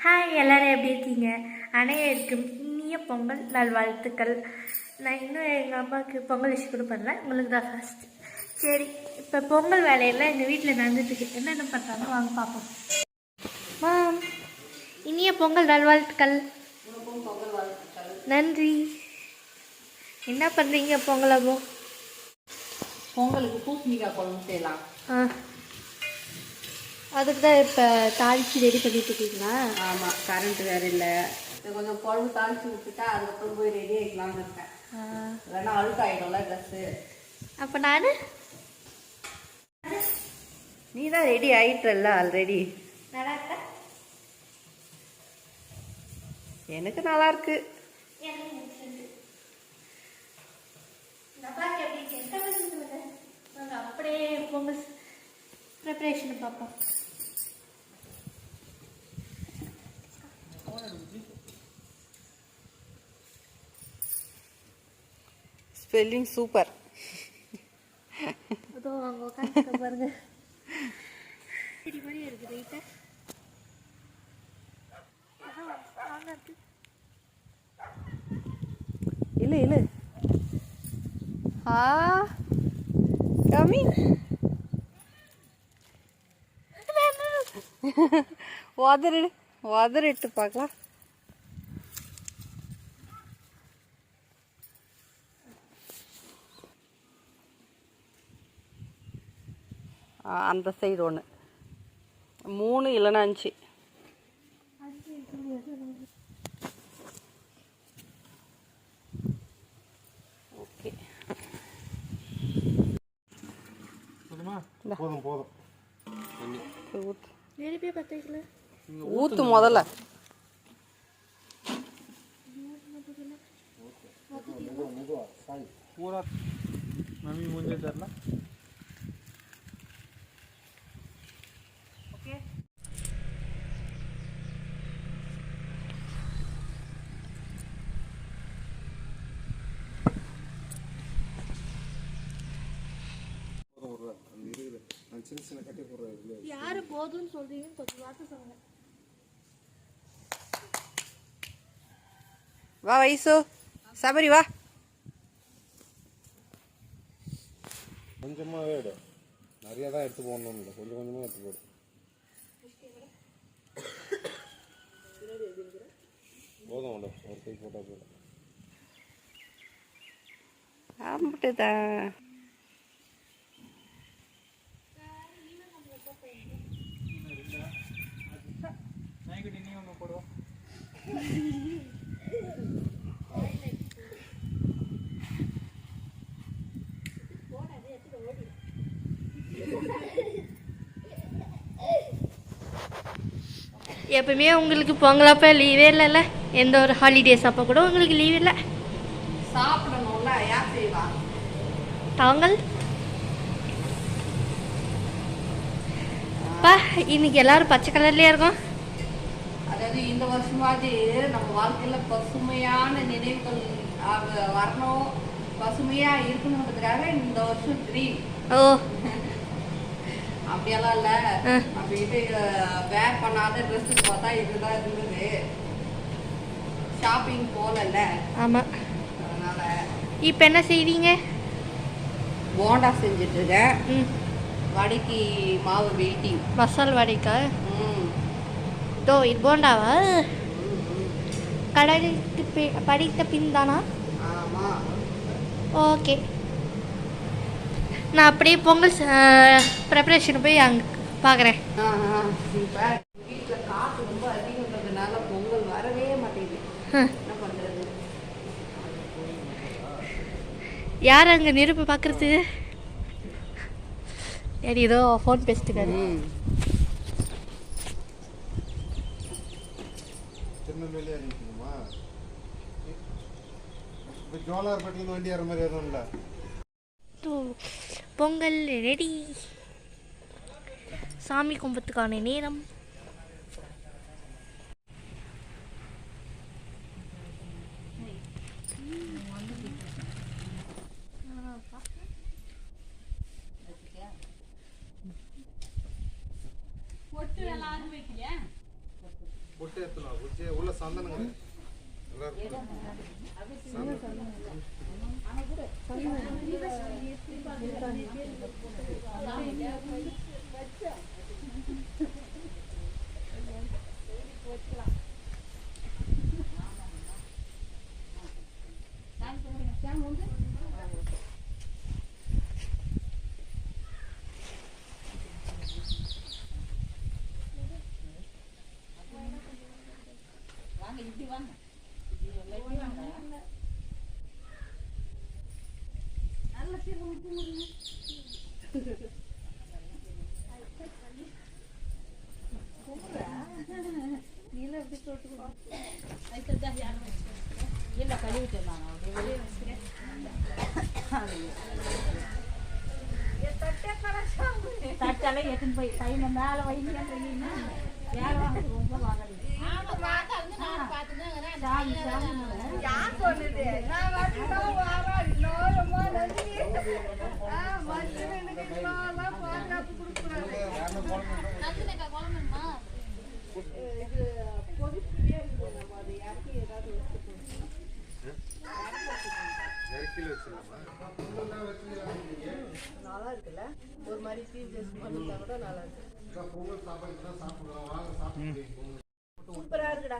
Hi எல்லாரும் எப்படி இருக்கீங்க? அனைவருக்கும் இனிய பொங்கல் நல்வாழ்த்துக்கள். நான் இன்னும் எங்கள் அம்மாவுக்கு பொங்கல் விஷயம் கூட பண்ணல. உங்களுக்கு தான் ஃபர்ஸ்ட் சரி இப்போ பொங்கல் வேலையெல்லாம் எங்கள் வீட்டில் நடந்துட்டுருக்கு. என்னென்ன பண்ணுறாங்க வாங்க பார்ப்போம் மாம் இனிய பொங்கல் நல்வாழ்த்துக்கள். நன்றி. என்ன பண்ணுறீங்க பொங்கல் அப்போ பொங்கலுக்கு பூசணிக்காய் குழம்பு செய்யலாம். ஆ. அதுக்கு தான் இப்போ தாளிச்சு ரெடி பண்ணிட்டு இருக்கீங்களா? ஆமாம் கரண்ட் வேறு இல்லை. கொஞ்சம் குழம்பு தாளிச்சு விட்டுட்டா அதுக்கப்புறம் போய் ரெடி ஆகிக்கலாம்னு இருக்கேன். இல்லைன்னா அழுக்காயிடும்ல ட்ரெஸ்ஸு அப்போ நான்? நீ தான் ரெடி ஆயிட்டல்ல ஆல்ரெடி நல்லா இருக்கேன் எனக்கு நல்லா இருக்கு. அப்படியே பொங்கல் ப்ரிப்பரேஷன் பார்ப்போம். Spelling super. பாருங்க. இல்லை இல்லை ஆ. கம்மி உதறிடு உதறிட்டு பார்க்கலாம். அந்த சைடு ஒன்று மூணு இல்லைன்னா அஞ்சு. ஓகே. போதும் போதும். ஊற்று ஊற்று முதல்ல. சின்ன சின்ன கட்டி போடுறது யாரு போதும்னு சொல்றீங்கன்னு கொஞ்சம் வார்த்தை சொல்லுங்க. வா வயசு. சபரி வா. கொஞ்சமாக எடு நிறைய தான் எடுத்து போடணும் இல்லை கொஞ்சம் கொஞ்சமாக எடுத்து போடு. போதும் விட. ஒரு கை போட்டால் போதும். ஆம்பிட்டுதான் எப்பவுமே உங்களுக்கு பொங்கலப்ப லீவே இல்லைல்ல? எந்த ஒரு ஹாலிடேஸ் அப்போ கூட உங்களுக்கு லீவ் இல்லை. சாப்பிடணும்ல யார் செய்வா? தாங்கள்? பா இன்னைக்கு எல்லாரும் பச்சை கலர்லயே இருக்கும். அதாவது இந்த வருஷமாவது நம்ம வாழ்க்கையில பசுமையான நினைவுகள் வரணும். பசுமையா இருக்கணுன்றதுக்காக இந்த வருஷம் க்ரீன் ஓ. அப்படியெல்லாம் இல்ல. அப்படின்ட்டு வேர் பண்ணாத ட்ரெஸ் பார்த்தா இதுதான் இருந்தது. ஷாப்பிங் போகல ஆமாம் அதனால இப்போ என்ன செய்வீங்க போண்டா செஞ்சுட்டு இருக்கேன். ம். வடைக்கு மாவு வெயிட்டிங் மசால் வடைக்கா? தோ இது போண்டாவா? கடலுக்கு பி- படித்த பின் தானா ஓகே. நான் அப்படியே பொங்கல் ப்ரிப்பரேஷன் போய் அங்கே பார்க்குறேன் வீட்டுல ரொம்ப அதிகம்ன்றதுனால பொங்கல் வரவே மாட்டேங்குது. யார் அங்கே நெருப்பு பார்க்குறது சரி ஏதோ ஃபோன் பேசிட்டுக்காரு ம். திருநெல்வேலியாக இருக்கணுமா இப்போ ஜோலார்பட்டிலேருந்து வண்டி வர மாதிரி எதுவும் இல்லை. தோ, பொங்கல் ரெடி சாமி கும்பத்துக்கான நேரம். பொட்டு எடுத்துனா குச்சி உள்ள சந்தனங்க நல்லா இருக்கும் தட்டெல்லாம் எடுத்துன்னு போய் கையில மேலே வைங்க வேலை வாங்க ரொம்ப வாங்கல. நான் எனக்கு இது நம்ம ஏதாவது நல்லா இருக்குல்ல ஒரு மாதிரி பீசஸ் பண்ணிட்டா கூட நல்லா இருக்கு. பொங்கல் சாப்பாடு தான் வாங்க சூப்பரா இருக்குடா.